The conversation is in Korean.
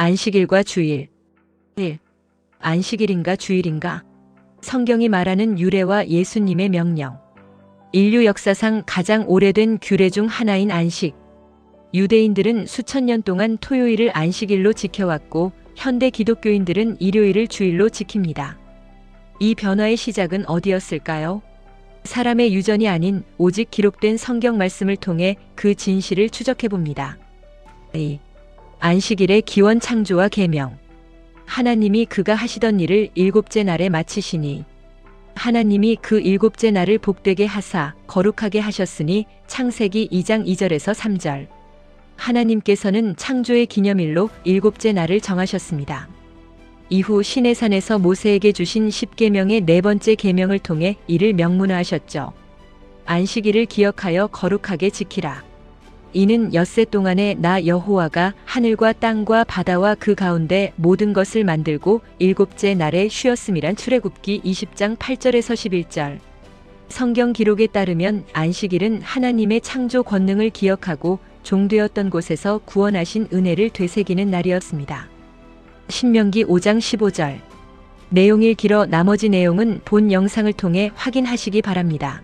안식일과 주일. 1. 안식일인가 주일인가? 성경이 말하는 유래와 예수님의 명령. 인류 역사상 가장 오래된 규례 중 하나인 안식. 유대인들은 수천 년 동안 토요일을 안식일로 지켜왔고 현대 기독교인들은 일요일을 주일로 지킵니다. 이 변화의 시작은 어디였을까요? 사람의 유전이 아닌 오직 기록된 성경 말씀을 통해 그 진실을 추적해 봅니다. 2. 안식일의 기원 창조와 계명. 하나님이 그가 하시던 일을 일곱째 날에 마치시니 하나님이 그 일곱째 날을 복되게 하사 거룩하게 하셨으니 창세기 2장 2절에서 3절. 하나님께서는 창조의 기념일로 일곱째 날을 정하셨습니다. 이후 시내산에서 모세에게 주신 십계명의 네 번째 계명을 통해 이를 명문화하셨죠. 안식일을 기억하여 거룩하게 지키라. 이는 엿새 동안에 나 여호와가 하늘과 땅과 바다와 그 가운데 모든 것을 만들고 일곱째 날에 쉬었음이란 출애굽기 20장 8절에서 11절. 성경 기록에 따르면 안식일은 하나님의 창조 권능을 기억하고 종되었던 곳에서 구원하신 은혜를 되새기는 날이었습니다. 신명기 5장 15절. 내용이 길어 나머지 내용은 본 영상을 통해 확인하시기 바랍니다.